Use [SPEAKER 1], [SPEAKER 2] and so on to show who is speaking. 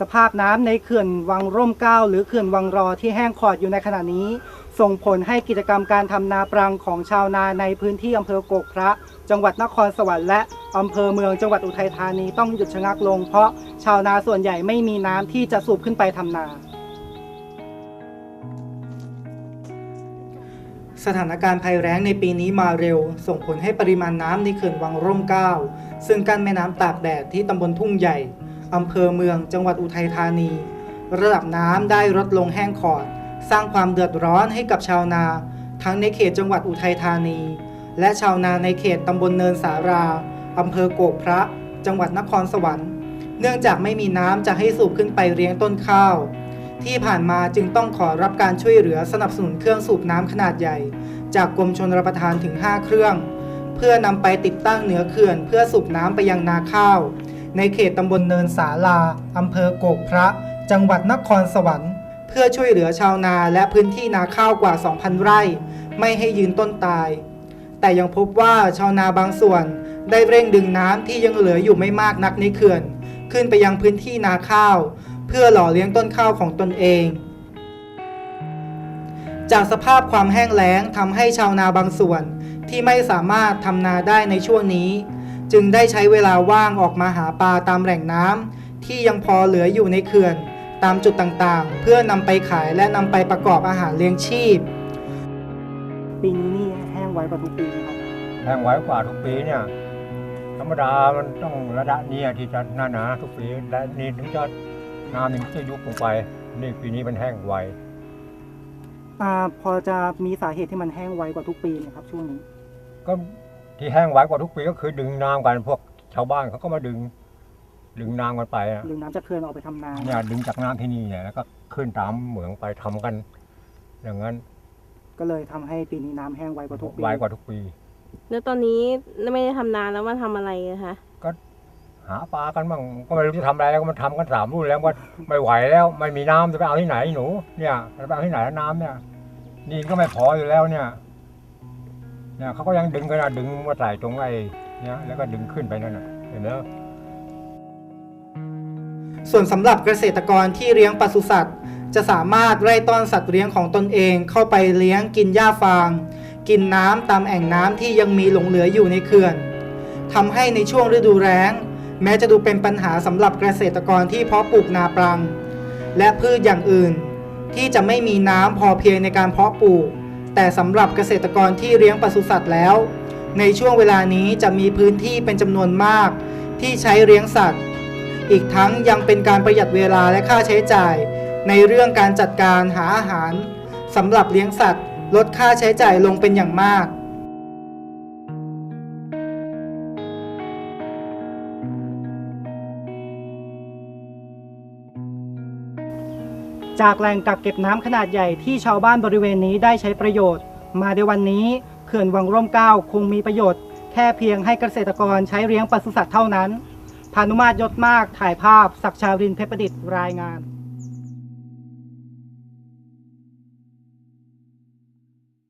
[SPEAKER 1] สภาพน้ำในเขื่อนวังร่มเกล้าหรือเขื่อนวังรอที่แห้งขอดอยู่ในขณะนี้ ส่งผลให้กิจกรรมการทำนาปรังของชาวนาในพื้นที่อำเภอโกกพระ จังหวัดนครสวรรค์และอำเภอเมืองจังหวัดอุทัยธานีต้องหยุดชะงักลง เพราะชาวนาส่วนใหญ่ไม่มีน้ำที่จะสูบขึ้นไปทำนาสถานการณ์ภัยแล้งในปีนี้มาเร็ว ส่งผลให้ปริมาณน้ำในเขื่อนวังร่มเกล้าซึ่งกั้นแม่น้ำตากแดดที่ตำบลทุ่งใหญ่ อำเภอเมือง จังหวัดอุทัยธานี ระดับน้ำได้ลดลงแห้งขอด สร้างความเดือดร้อนให้กับชาวนา ทั้งในเขตจังหวัดอุทัยธานี และชาวนาในเขตตำบลเนินสาราอำเภอโกกพระ จังหวัดนครสวรรค์ เนื่องจากไม่มีน้ำจะให้สูบขึ้นไปเลี้ยงต้นข้าว ที่ผ่านมาจึงต้องขอรับการช่วยเหลือสนับสนุนเครื่องสูบน้ำขนาดใหญ่ จากกรมชนรับประทานถึง 5 เครื่อง เพื่อนำไปติดตั้งเหนือเขื่อน เพื่อสูบน้ำไปยังนาข้าว ในเขตตำบลเนินสาลาอำเภอโกกพระ จังหวัดนครสวรรค์ เพื่อช่วยเหลือชาวนาและพื้นที่นาข้าวกว่า 2,000 ไร่ ไม่ให้ยืนต้นตาย แต่ยังพบว่าชาวนาบางส่วนได้เร่งดึงน้ำที่ยังเหลืออยู่ไม่มากนักในเขื่อน ขึ้นไปยังพื้นที่นาข้าว เพื่อหล่อเลี้ยงต้นข้าวของตนเอง จากสภาพความแห้งแล้งทำให้ชาวนาบางส่วนที่ไม่สามารถทำนาได้ในช่วงนี้ จึงได้ใช้เวลาว่างออกมาหาปลาตามแหล่งน้ำที่ยังพอเหลืออยู่ในเขื่อน ตามจุดต่างๆ เพื่อนำไปขายและนำไปประกอบอาหารเลี้ยงชีพ ปีนี้นี่แห้งไวกว่าทุกปีครับ
[SPEAKER 2] แห้งไว้กว่าทุกปีเนี่ยธรรมดามันต้องระดับนี้ที่จะหน้าหนาทุกปีและนี่ถึงจะน้ำนี่มันจะยุบลงไปนี่ปีนี้มันแห้งไว
[SPEAKER 1] อ่าพอจะมีสาเหตุที่มันแห้งไวกว่าทุกปีไหมครับช่วงนี้
[SPEAKER 2] ก็ ที่แห้งไวกว่าทุกปีก็คือดึงน้ำกันพวกชาวบ้านเขาก็มาดึง ดึงน้ำกันไปอะ
[SPEAKER 1] ดึงน้ำจากเขื่อนออกไปทำนา
[SPEAKER 2] เนี่ยดึงจากน้ำที่นี่เนี่ยแล้วก็ขึ้นตามเหมืองไปทำกัน อย่างนั้น
[SPEAKER 1] ก็เลยทำให้ปีนี้น้ำแห้งไวกว่าทุกปี
[SPEAKER 2] ไวกว่าทุกปี
[SPEAKER 3] แล้วตอนนี้ไม่ได้ทำนานแล้วมาทำอะไรนะคะ
[SPEAKER 2] หาปลากันบ้างก็ไม่รู้จะทำอะไรแล้วก็มันทำกันสามรุ่นแล้วว่าไม่ไหวแล้วไม่มีน้ำจะไปเอาที่ไหนหนู เนี่ยจะไปเอาที่ไหนน้ำเนี่ยนี่ก็ไม่พออยู่แล้วเนี่ย เนี่ยเขาก็ยังดึงกันนะดึงมาใส่ตรงไอ้เนี่ยแล้วก็ดึงขึ้นไปนั่นน่ะเห็นไหม
[SPEAKER 1] ส่วนสำหรับเกษตรกรที่เลี้ยงปศุสัตว์ จะสามารถไล่ต้อนสัตว์เลี้ยงของตนเองเข้าไปเลี้ยงกินหญ้าฟาง กินน้ำตามแอ่งน้ำที่ยังมีหลงเหลืออยู่ในเขื่อนทำให้ในช่วงฤดูแล้ง แม้จะดูเป็นปัญหาสำหรับเกษตรกรที่เพาะปลูกนาปรัง และพืชอย่างอื่น ที่จะไม่มีน้ำพอเพียงในการเพาะปลูก แต่สำหรับเกษตรกรที่เลี้ยงปศุสัตว์แล้ว ในช่วงเวลานี้จะมีพื้นที่เป็นจำนวนมาก ที่ใช้เลี้ยงสัตว์ อีกทั้งยังเป็นการประหยัดเวลาและค่าใช้จ่าย ในเรื่องการจัดการหาอาหารสำหรับเลี้ยงสัตว์ ลดค่าใช้จ่ายลงเป็นอย่างมาก จากแหล่งกักเก็บน้ำขนาดใหญ่ที่ชาวบ้านบริเวณนี้ได้ใช้ประโยชน์ มาในวันนี้เขื่อนวังร่มเกล้าคงมีประโยชน์ แค่เพียงให้เกษตรกรใช้เลี้ยงปศุสัตว์เท่านั้นพานุมาตยศมากถ่ายภาพ ศักชารินเพชรประดิษฐ์รายงาน